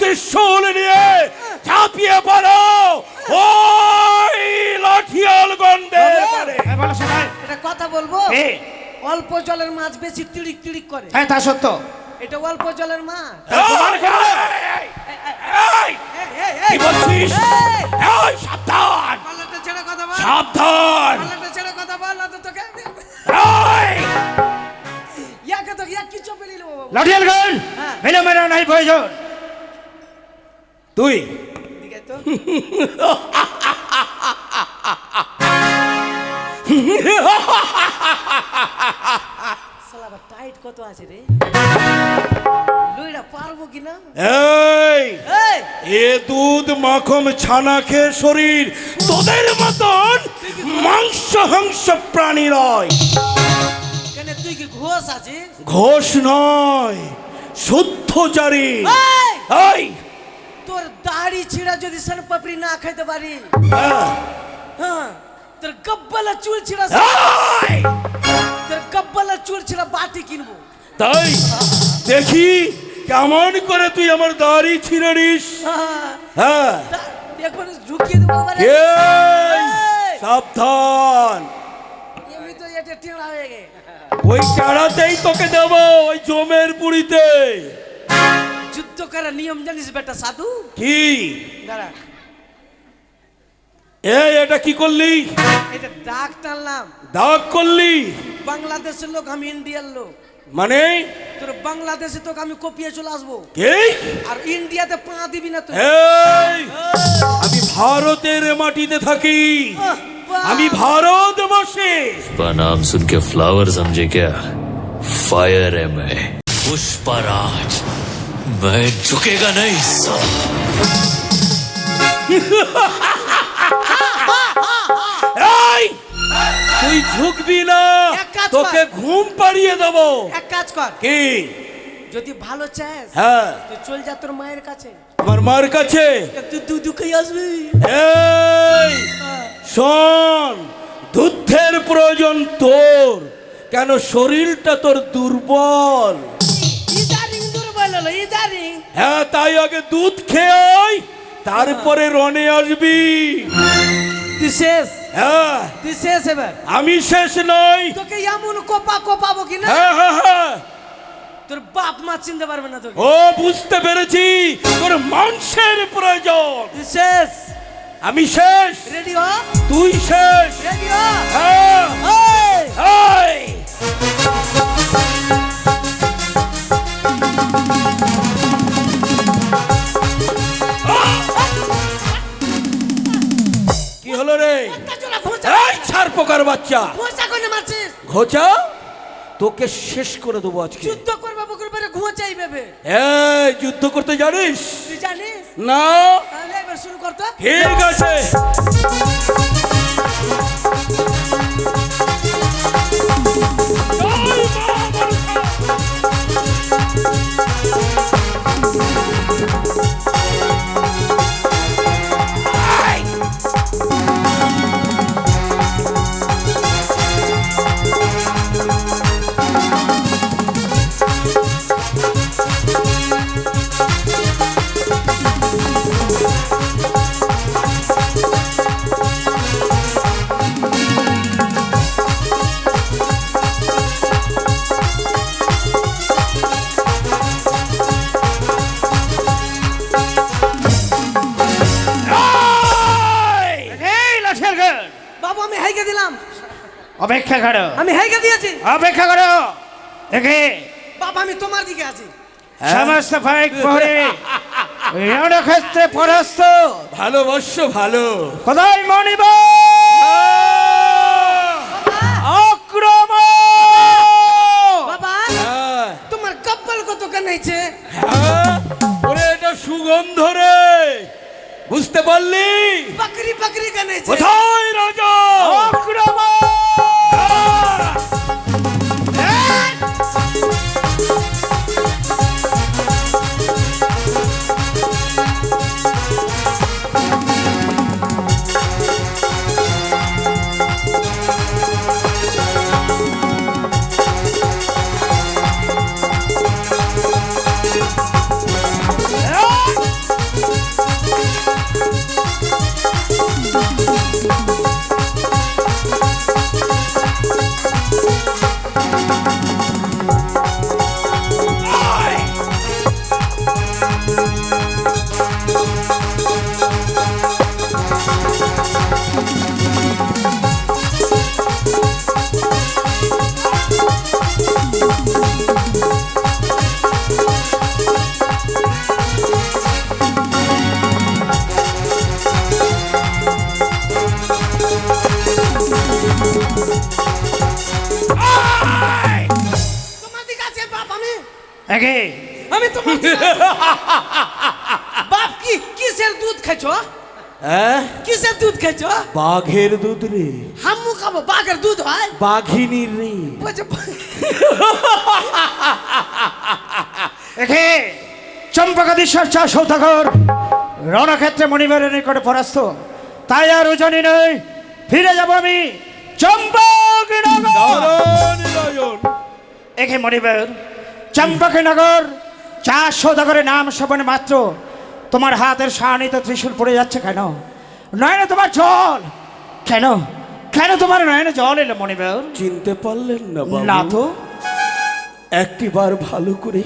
ত্রিশূল নিয়ে ঝাঁপিয়ে পড়ো। ওই লাঠিয়াল গন্ডের পারে হ্যাঁ, এটা কথা বলব? অল্প জলের মাছ বেশি তিড়িক তিড়িক করে। হ্যাঁ তা সত্য। এটা অল্প জলের মাছ। এই, কি বলছিস? এই, সাবধান। পাল্লাটা ছেড়ে কথা বল। সাবধান। পাল্লাটা ছেড়ে কথা বল না তো তোকে। এই, ইয়াকে তো ইয়া বাবু? লাঠিয়াল গান হ্যাঁ। মেলে মেলে নাই প্রয়োজন তুই তো টাইট কত আছে রে? লইটা পারব এই এ দুধ মাখন ছানা খেয়ে শরীর তোদের মতন মাংস হাংস প্রাণী নয়। কেন তুই কি ঘোষ আছিস? ঘোষ নয় শুদ্ধচারী এই! তোর দাড়ি ছিঁড়া যদি সন পাপড়ি না খাইতে পারি। আহ, হ্যাঁ তোর গব্বালা চুল ছিঁড়া তোর গব্বালা চুল ছিঁড়া বাটি কিনবো। তাই? দেখি কেমন করে তুই আমার দাড়ি ছিঁড়ে নিস। হ্যাঁ। হ্যাঁ। এখন ঢুকিয়ে দেবো! সাবধান। এমনি তো এটা টেঁড়া হয়ে গে ওই চাড়াতেই তোকে দেবো ওই জমের পুরিতে। যুদ্ধ করার নিয়ম জানিস বেটা সাধু? কি? এটা কি করলি? এটা দাগ টানলাম। দাগ করলি? বাংলাদেশের লোক আমি ইন্ডিয়ার লোক। মানে? তোর বাংলাদেশে তোকে আমি কপিয়ে চলে আসব। আর ইন্ডিয়াতে পা দিবি না তো আমি ভারতের মাটিতে থাকি। আমি ভারত বসে নাম শুনকে ফ্লাওয়ার সমঝে কে ফায়ার এম পুষ্পারাজ मैं पुष्पराज मैं झुकेगा नहीं साला। এই তুই ঝুঁকবি না এক কাজ কর। তোকে ঘুম পাড়িয়ে দেবো এক কাজ কর কি যদি ভালো চাস হ্যাঁ তুই চল যা তোর মায়ের কাছে আমার মার কাছে তুই দু দুঃখে আসবি এই শোন দুধের প্রয়োজন তোর কেন শরীরটা তোর দুর্বল ইদারিং দুর্বল হলো হ্যাঁ তাই আগে দুধ খেয়ে আয়, তারপরে রনে আসবি। তুই শেষ? হ্যাঁ। তুই শেষ এবার? আমি শেষ নই। তোকে এমন কোপা কোপাবো কি না হ্যাঁ হ্যাঁ হ্যাঁ। তোর বাপ মা চিনতে পারবে না তোকে। ও বুঝতে পেরেছি। তোর মাংসের প্রয়োজন। তুই শেষ? আমি শেষ। রেডি হ তুই শেষ। রেডি হ হ্যাঁ। এই! কি হলো রে? ছাড় পোকার বাচ্চা। ঘোঁচা তোকে শেষ করে দেবো আজকে। যুদ্ধ করবে বুকুর পরে ঘোঁচাই ভেবে। এই যুদ্ধ করতে জানিস? জানিস? না। তাহলে এবার শুরু কর ঠিক আছে। অপেক্ষা করো। আমি হাইকে দিয়েছি। অপেক্ষা করো। দেখে বাবা আমি তোমার দিকে আছি। সমস্ত ফাইক পরে রণক্ষেত্রে পরাস্ত। ভালোবাসো ভালো। কোথায় মনিব আক্রমণ বাবা হ্যাঁ, তোমার কপাল কত কানাইছে হ্যাঁ, ওরে এটা সুগন্ধ রে। বুঝতে পারলি? বাকরি বাকরি কানাইছে কোথায় রাজা? আক্রমণ একে আমি বাপ কি কিসের দুধ খাইছো হ্যাঁ? কিসের দুধ খাইছো বাঘের দুধ রে। হাম্মু খাব বাঘের দুধ হয়? বাঘিনীর রে। বলছে, একে চম্পকাধীশ্বর চা সৌদাগর রণক্ষেত্রে মণিবারের নিকটে পরাস্ত। তাই আর উজানি নই ফিরে যাব আমি নারায়ণ একে মণিবার চম্পকনগর চা সৌদাগরের নাম শ্রবণে মাত্র। তোমার হাতের সাহানিতে ত্রিশূল পড়ে যাচ্ছে কেন? নয়নে তোমার জল। কেন? কেন তোমার নয়নে জল এলো মণিবার চিনতে পারলেন না না তো। একটিবার ভালো করে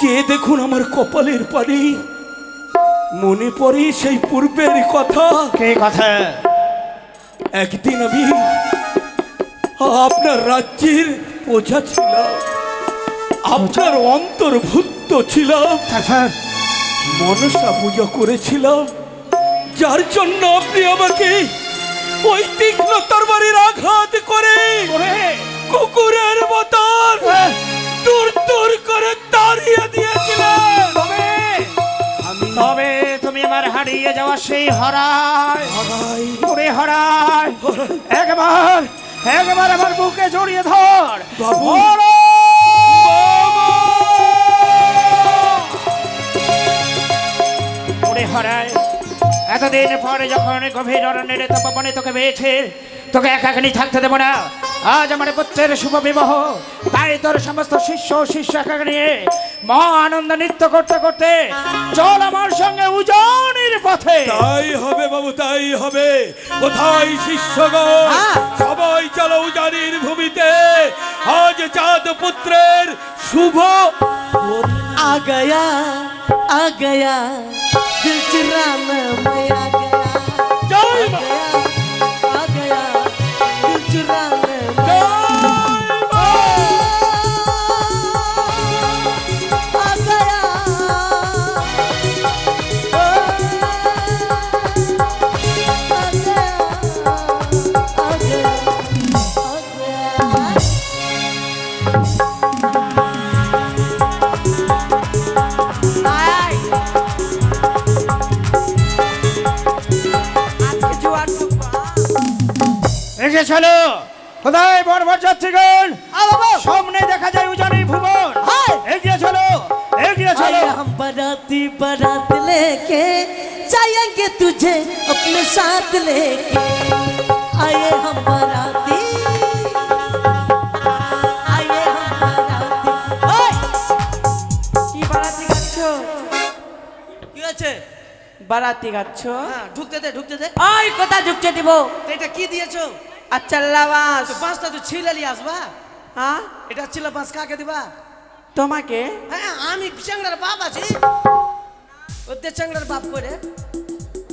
কে দেখুন আমার কপালের পানি? মনে পড়ে সেই পূর্বের কথা। কে কথা? একদিন আমি আপনার রাজ্যের প্রজা ছিলাম। আপনার অন্তর্ভুক্ত ছিলাম। তারপর মনসা পুজো করেছিলাম। যার জন্য আপনি আমাকে ওই তীক্ষ্ণ তরবারির আঘাত করে কুকুরের মতন দূর দূর করে তাড়িয়ে দিয়েছিলেন। তবে তুমি আমার হারিয়ে যাওয়া সেই হরায় হরায় একবার একবার আমার বুকে জড়িয়ে ধর। বাবু। বনের গভীর অরণ্যের তপবনে তোকে পেয়েছে। তোকে এক একাখানি থাকতে দেবো না। আজ আমার পুত্রের শুভ বিবাহ। তাই তোর সমস্ত শিষ্য শিষ্য একাকে নিয়ে মহা আনন্দ নৃত্য করতে করতে চল আমার সঙ্গে উজনের পথে। তাই হবে বাবু তাই হবে। কোথায় শিষ্য সবাই চলো উজানির ভূমিতে। আজ চাঁদ পুত্রের শুভ। আগয়া আগয়া কোথায় বরবর যাত্রীগণ আ বাবা সামনে দেখা যায় উজানি ভুবন হায়! এগিয়ে চলো এগিয়ে চলো आए हम बाराती बारात लेके जाएंगे तुझे अपने साथ लेके आए हम बाराती आए हम बाराती ओए! কি বারাতি গাচ্ছ কি আছে বারাতি গাচ্ছ হ্যাঁ ঢুকতে দে ঢুকতে দে ওই কোথা ঢুকছে দিব তো এটা কি দিয়েছো লাবাস তো বাঁশটা তো ছিলে নিয়ে আসবা। হ্যাঁ? এটা ছিল বাঁশ কাকে দিবা? তোমাকে? হ্যাঁ আমি চাংড়ার বাপ আছি। ওতে চাংড়ার বাপ করে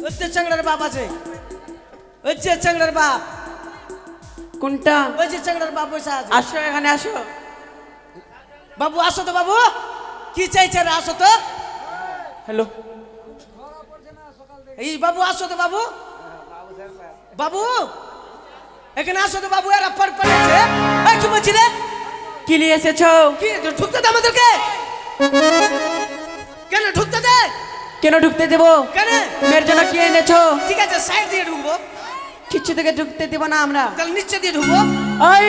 ওতে চাংড়ার বাপ আছে। ওই যে চাংড়ার বাপ। কোনটা? ওই যে চাংড়ার বাপ বসে আছে। আসো এখানে আসো। বাবু আসো তো বাবু। কি চাইছে রে আসো তো। হ্যালো। এই বাবু আসো তো বাবু। বাবু এখানে আসো তো বাবু এরা পর পড়েছে এই কি বলছি রে কি নিয়ে এসেছ? কি ঢুকতে দে আমাদেরকে। কেন ঢুকতে দে? কেন ঢুকতে দেবো? কেন? মেয়ের জন্য কি এনেছো? ঠিক আছে সাইড দিয়ে ঢুকবো। কিচ্ছু থেকে ঢুকতে দেবো না আমরা। তাহলে নিচে দিয়ে ঢুকবো। ওই